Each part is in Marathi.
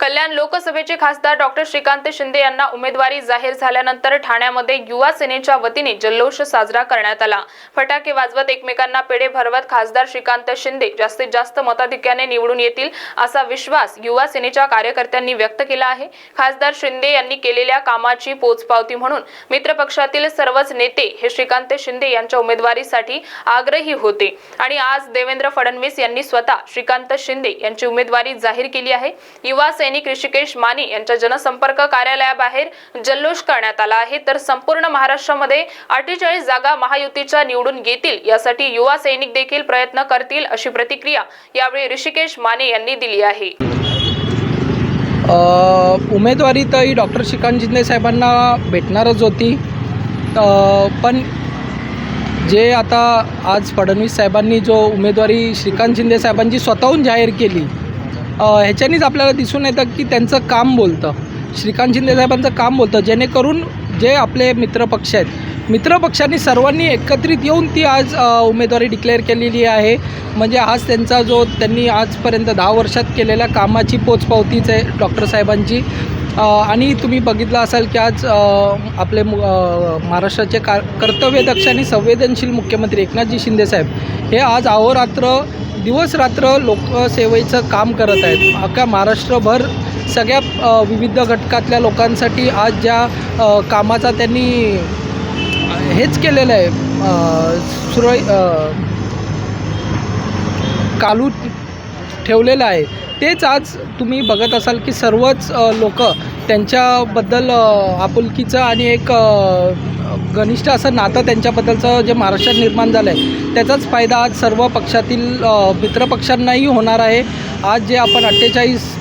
कल्याण लोकसभेचे खासदार डॉक्टर श्रीकांत शिंदे यांना उमेदवारी जाहीर झाल्यानंतर ठाण्यामध्ये युवा सेनेच्या वतीने जल्लोष साजरा करण्यात आला. फटाके वाजवत एकमेकांना पेढे भरवत खासदार श्रीकांत शिंदे जास्तीत जास्त मताधिक्याने निवडून येतील असा विश्वास युवा सेनेच्या कार्यकर्त्यांनी व्यक्त केला आहे. खासदार शिंदे यांनी केलेल्या कामाची पोचपावती म्हणून मित्रपक्षातील सर्वच नेते हे श्रीकांत शिंदे यांच्या उमेदवारीसाठी आग्रही होते. आणि आज देवेंद्र फडणवीस यांनी स्वतः श्रीकांत शिंदे यांची उमेदवारी जाहीर केली आहे. युवा सैनिक ऋषिकेश माने यांच्या जनसंपर्क कार्यालयाबाहेर जल्लोष करण्यात आला आहे. तर संपूर्ण महाराष्ट्रामध्ये अठ्ठेचाळीस जागा महायुतीच्या निवडून घेतील. यासाठी युवा सैनिक देखील प्रयत्न करतील अशी प्रतिक्रिया यावेळी ऋषिकेश माने यांनी दिली आहे. अ, उमेदवारी तर डॉक्टर श्रीकांत जिंदे साहेबांना भेटणारच होती. पण जे आता आज फडणवीस साहेबांनी जो उमेदवारी श्रीकांत शिंदे साहेबांची स्वतःहून जाहीर केली ह्याच्यानीच आपल्याला दिसून येतं की त्यांचं काम बोलतं. श्रीकांत शिंदे साहेबांचं काम बोलतं. जेणेकरून जे आपले मित्रपक्ष आहेत मित्रपक्षांनी सर्वांनी एकत्रित येऊन ती आज उमेदवारी डिक्लेअर केलेली आहे. म्हणजे आज त्यांचा जो त्यांनी आजपर्यंत दहा वर्षात केलेल्या कामाची पोचपावतीच आहे डॉक्टर साहेबांची. आणि तुम्ही बघितलं असाल की आज आपले मु- महाराष्ट्राचे का कर्तव्यदक्ष आणि संवेदनशील मुख्यमंत्री एकनाथजी शिंदेसाहेब हे आज अहोरात्र दिवस रात्र लोकसेवेचं काम करत आहेत. अख्ख्या महाराष्ट्रभर सगळ्या विविध घटकातल्या लोकांसाठी आज ज्या कामाचा त्यांनी हेच केलेलं आहे. सुरळ कालू ठेवलेलं आहे. तेच आज तुम्ही बघत असाल की सर्वच लोक त्यांच्याबद्दल आपुलकीचं आणि एक घनिष्ठ असं नातं त्यांच्याबद्दलचं जे महाराष्ट्रात निर्माण झालं आहे त्याचाच फायदा आज सर्व पक्षातील मित्रपक्षांनाही होणार आहे. आज जे आपण अठ्ठेचाळीस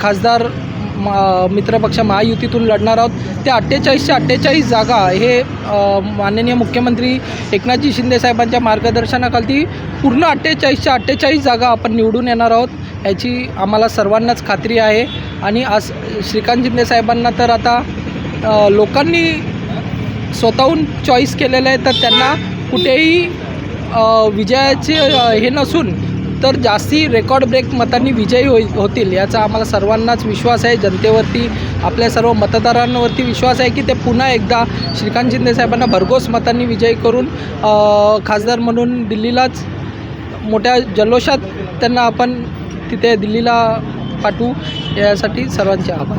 खासदार मित्रपक्ष महायुतीतून लढणार आहोत त्या अठ्ठेचाळीसच्या अठ्ठेचाळीस जागा हे माननीय मुख्यमंत्री एकनाथजी शिंदे साहेबांच्या मार्गदर्शनाखाली पूर्ण अठ्ठेचाळीसच्या अठ्ठेचाळीस जागा आपण निवडून येणार आहोत याची आम्हाला सर्वांनाच खात्री आहे. आणि आज श्रीकांत शिंदे साहेबांना तर आता लोकांनी स्वतःहून चॉईस केलेलं आहे तर त्यांना कुठेही विजयाचे हे नसून तर जास्ती रेकॉर्ड ब्रेक मतांनी विजयी होई होतील याचा आम्हाला सर्वांनाच विश्वास आहे. जनतेवरती आपल्या सर्व मतदारांवरती विश्वास आहे की ते पुन्हा एकदा श्रीकांत शिंदे साहेबांना भरघोस मतांनी विजयी करून खासदार म्हणून दिल्लीलाच मोठ्या जल्लोषात त्यांना आपण तिथे दिल्लीला पाठवू. यासाठी सर्वांचे आभार.